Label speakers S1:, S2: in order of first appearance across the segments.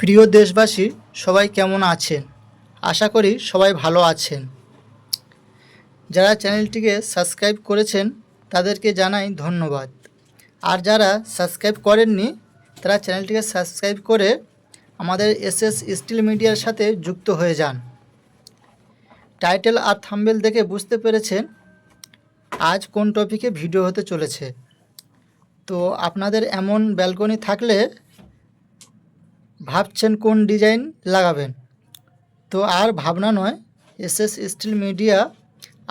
S1: প্রিয় দেশবাসী, সবাই কেমন আছেন? আশা করি সবাই ভালো আছেন। যারা চ্যানেলটিকে সাবস্ক্রাইব করেছেন, তাদেরকে জানাই ধন্যবাদ। আর যারা সাবস্ক্রাইব করেননি, তারা চ্যানেলটিকে সাবস্ক্রাইব করে আমাদের এসএস স্টিল মিডিয়ার সাথে যুক্ত হয়ে যান। টাইটেল আর থাম্বেল দেখে বুঝতে পেরেছেন আজ কোন টপিকে ভিডিও হতে চলেছে। তো আপনাদের এমন ব্যালকনি থাকলে ভাবছেন কোন ডিজাইন লাগাবেন? তো আর ভাবনা নয়, এসএস স্টিল মিডিয়া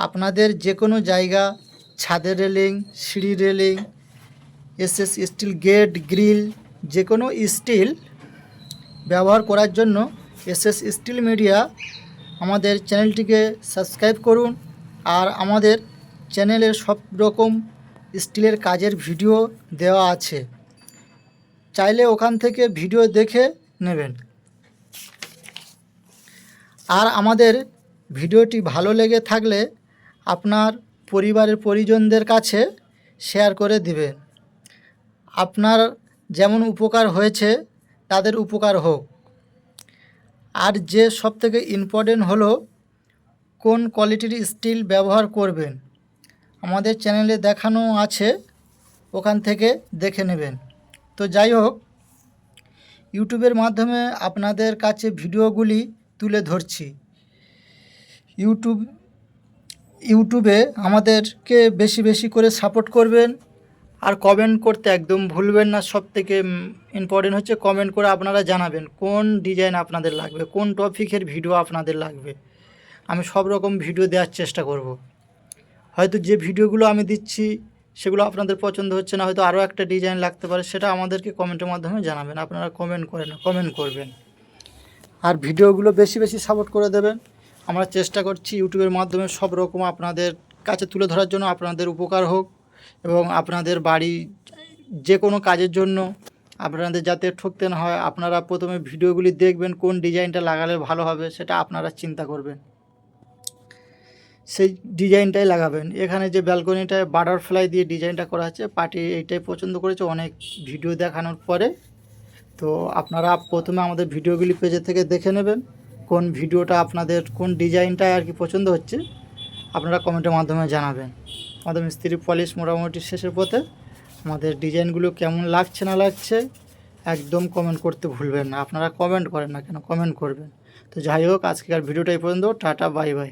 S1: আপনাদের যে কোনো জায়গা, ছাদের রেলিং, সিঁড়ি railing, SS steel gate, grill যে কোনো স্টিল ব্যবহার করার জন্য এসএস স্টিল মিডিয়া আমাদের চ্যানেলটিকে সাবস্ক্রাইব করুন আর আমাদের চ্যানেলে সব রকম স্টিলের কাজের ভিডিও দেওয়া আছে। চাইলে ওখান থেকে ভিডিও দেখে নেবেন। আর আমাদের ভিডিওটি ভালো লেগে থাকলে আপনার পরিবারের পরিজনদের কাছে শেয়ার করে দিবেন। আপনার যেমন উপকার হয়েছে, তাদের উপকার হোক। আর যে সবথেকে ইম্পর্টেন্ট হলো, কোন কোয়ালিটির স্টিল ব্যবহার করবেন। আমাদের চ্যানেলে দেখানো আছে, ওখান থেকে দেখে নেবেন। তো যাই হোক ইউটিউবের মাধ্যমে আপনাদের কাছে ভিডিওগুলি তুলে ধরছি। ইউটিউব, ইউটিউবে আমাদেরকে বেশি বেশি করে সাপোর্ট করবেন আর কমেন্ট করতে একদম ভুলবেন না। সব থেকে ইম্পর্টেন্ট হচ্ছে কমেন্ট করে আপনারা জানাবেন কোন ডিজাইন আপনাদের লাগবে, কোন টপিকের ভিডিও আপনাদের লাগবে। আমি সব রকম ভিডিও দেওয়ার চেষ্টা করব। হয়তো যে ভিডিওগুলো আমি দিচ্ছি সেগুলো আপনাদের পছন্দ হচ্ছে না, হয়তো আরও একটা ডিজাইন লাগতে পারে, সেটা আমাদেরকে কমেন্টের মাধ্যমে জানাবেন। আপনারা কমেন্ট করেন কমেন্ট করবেন। আর ভিডিওগুলো বেশি বেশি সাপোর্ট করে দেবেন। আমরা চেষ্টা করছি ইউটিউবের মাধ্যমে সব রকম আপনাদের কাছে তুলে ধরার জন্য আপনাদের উপকার হোক এবং আপনাদের বাড়ি যে কোনো কাজের জন্য আপনাদের যাতে ঠকতে না হয়, আপনারা প্রথমে ভিডিওগুলি দেখবেন, কোন ডিজাইনটা লাগালে ভালো হবে সেটা আপনারা চিন্তা করবেন। সেই ডিজাইনটাই লাগাবেন। এখানে যে ব্যালকনিটায় বাটারফ্লাই দিয়ে ডিজাইনটা করা আছে, পার্টি এইটাই পছন্দ করেছে, অনেক ভিডিও দেখানোর পরে। তো আপনারা প্রথমে আমাদের ভিডিওগুলি পেজে থেকে দেখে নেবেন, কোন ভিডিওটা আপনাদের, কোন ডিজাইনটা আর কি পছন্দ হচ্ছে। আপনারা কমেন্টের মাধ্যমে জানাবেন। আমাদের মিস্ত্রি পলিশ মোটামুটি শেষের পথে। আমাদের ডিজাইনগুলো কেমন লাগছে, না লাগছে, একদম কমেন্ট করতে ভুলবেন না। আপনারা কমেন্ট করেন না কেন, কমেন্ট করবেন। তো যাই হোক, আজকের ভিডিওটা এই পর্যন্ত। Tata, bye bye.